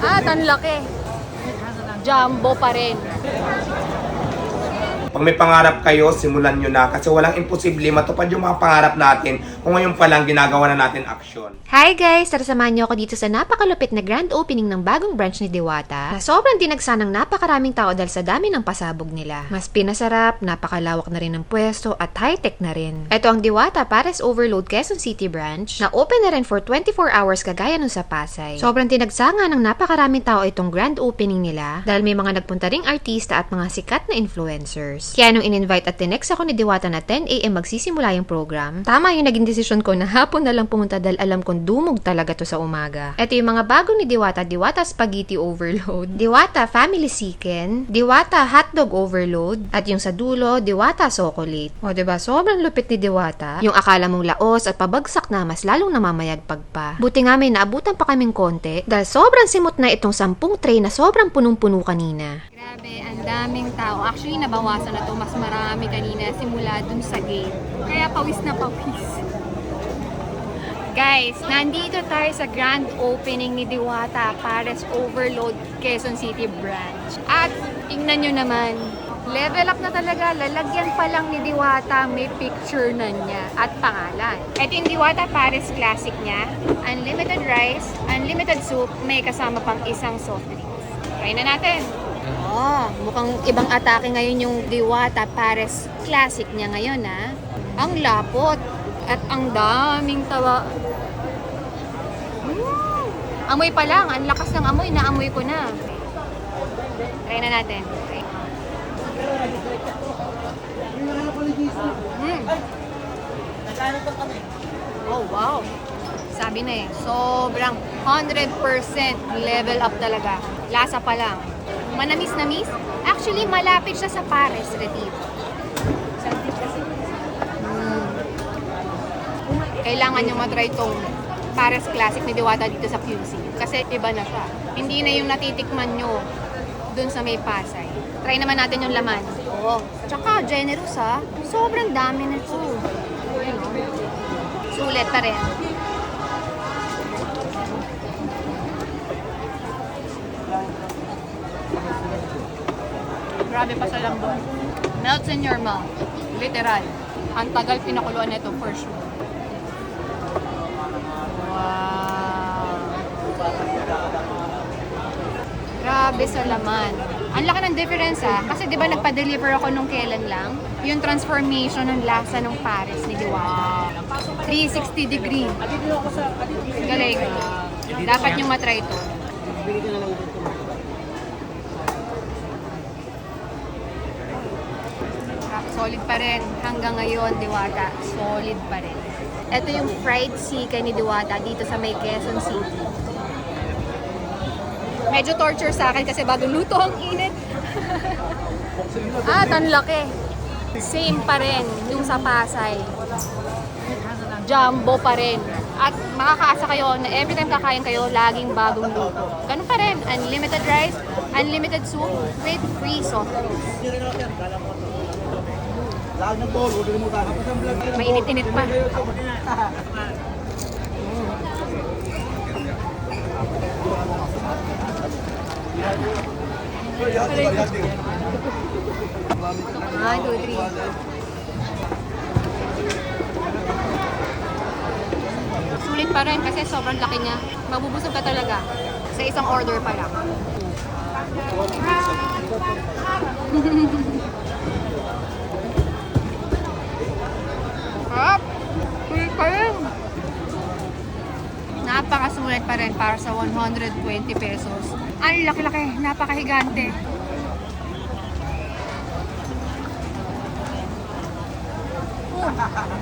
At ang laki. Jumbo pa rin. Pag may pangarap kayo, simulan nyo na kasi walang imposible matupad yung mga pangarap natin kung ngayon pa lang ginagawa na natin aksyon. Hi guys! Tara samahan niyo ako dito sa napakalupit na grand opening ng bagong branch ni Diwata na sobrang dinagsan ng napakaraming tao dahil sa dami ng pasabog nila. Mas pinasarap, napakalawak na rin ng pwesto at high-tech na rin. Ito ang Diwata Pares Overload Quezon City branch na open na rin for 24 hours kagaya nun sa Pasay. Sobrang tinagsangan ng napakaraming tao itong grand opening nila dahil may mga nagpunta ring artista at mga sikat na influencers. Kaya nung in-invite at tinext ako ni Diwata na 10am magsisimula yung program, tama yung naging desisyon ko na hapon na lang pumunta dahil alam kong dumog talaga to sa umaga. Ito yung mga bago ni Diwata, Diwata Spaghetti Overload, Diwata Family Chicken, Diwata Hotdog Overload, at yung sa dulo, Diwata Chocolate. O, diba? Sobrang lupit ni Diwata. Yung akala mong laos at pabagsak na, mas lalong namamayagpag pa. Buti nga may naabutan pa kaming konti dahil sobrang simot na itong sampung tray na sobrang punong-puno kanina. Grabe, ang daming tao. Actually, nabawasan na to. Mas marami kanina simula dun sa gate. Kaya pawis na pawis. Guys, nandito tayo sa grand opening ni Diwata Pares Overload Quezon City branch. At tingnan nyo naman, level up na talaga. Lalagyan pa lang ni Diwata, may picture na niya at pangalan. Ito yung Diwata Pares Classic niya. Unlimited rice, unlimited soup, may kasama pang isang soft drinks. Try na natin. Oh, mukhang ibang atake ngayon yung Diwata Pares Classic niya ngayon ha. Ang lapot at ang daming tawa. Mm, amoy pa lang, ang lakas ng amoy, naamoy ko na. Try na natin. Okay. Mm. Oh, wow. Sabi na eh, sobrang 100% level up talaga. Lasa pa lang. Manamis-namis. Actually, malapit siya sa Pares Retif. Mm. Kailangan nyo matry itong Pares Classic ni Diwata dito sa QC. Kasi iba na siya. Hindi na yung natitikman nyo dun sa may Pasay. Try naman natin yung laman. Oo. Tsaka, generous ha. Sobrang dami na ito. Sulit pa rin. Grabe pa sa lambot. Melts in your mouth. Literal. Ang tagal pinakuluan nito for sure. Wow. Grabe sa laman. Ang laki ng difference ah. Kasi di ba nagpa-deliver ako nung kailan lang? Yung transformation ng lasa ng Paris ni Diwata. 360 degree. Galing. Dapat nyo matry ito. Ah, Solid pa rin. Hanggang ngayon, Diwata, solid pa rin. Ito yung fried sika ni Diwata dito sa may Quezon City. Medyo torture sa akin kasi bagong luto ang init. At ang laki. Same pa rin yung sa Pasay. Jumbo pa rin. At makakaasa kayo na every time kakain kayo, laging bagong luto. Ganun pa rin. Unlimited rice, unlimited soup, with free soft drinks. Mainit-init pa. One, two, three. Sulit pa rin kasi sobrang laki niya. Mabubusog ka talaga sa isang order pa lang. Napakasulit pa rin para sa 120 pesos. Ang laki-laki, napakahigante.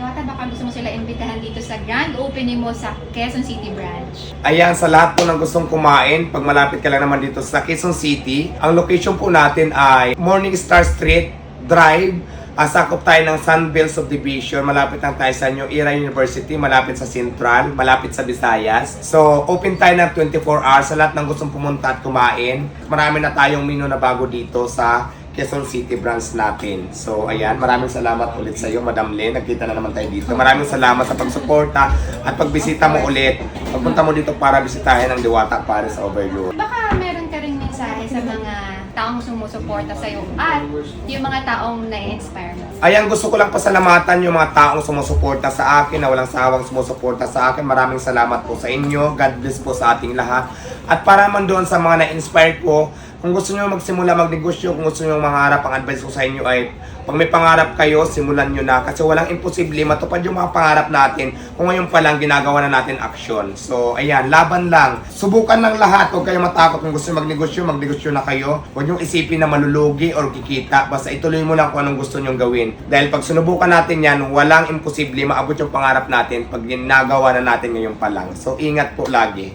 Diwata, baka gusto mo sila imbitahan dito sa grand opening mo sa Quezon City branch. Ayan, sa lahat po ng gustong kumain, pag malapit ka lang naman dito sa Quezon City, ang location po natin ay Morning Star Street Drive. Asakop tayo ng Sunbelt Subdivision. Malapit lang tayo sa New Era University, malapit sa Central, malapit sa Visayas. So, open tayo ng 24 hours sa lahat ng gustong pumunta at kumain. Marami na tayong menu na bago dito sa Quezon City branch natin. So, ayan, maraming salamat ulit sa iyo, Madam Len. Nagkita na naman tayo dito. Maraming salamat sa pagsuporta at pagbisita mo ulit. Pagpunta mo dito para bisitahin ang Diwata Paris Overload. Baka meron ka ring mensahe sa mga taong sumusuporta sa'yo at yung mga taong na-inspire mo. Ayan, gusto ko lang pasalamatan yung mga taong sumusuporta sa akin, na walang sawang sumusuporta sa akin. Maraming salamat po sa inyo. God bless po sa ating lahat. At para man doon sa mga na-inspire ko, kung gusto nyo magsimula magnegosyo, kung gusto nyo mangarap, ang advice ko sa inyo ay pag may pangarap kayo, simulan nyo na. Kasi walang imposible matupad yung mga pangarap natin kung ngayon pa lang ginagawa na natin action. So, ayan, laban lang. Subukan ng lahat. Huwag kayong matakot kung gusto nyo magnegosyo, magnegosyo na kayo. Huwag nyo isipin na malulugi or kikita. Basta ituloy mo lang kung anong gusto nyong gawin. Dahil pag sinubukan natin yan, walang imposible maabot yung pangarap natin pag ginagawa na natin ngayon pa lang. So, ingat po lagi.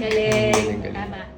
Galing. Tama.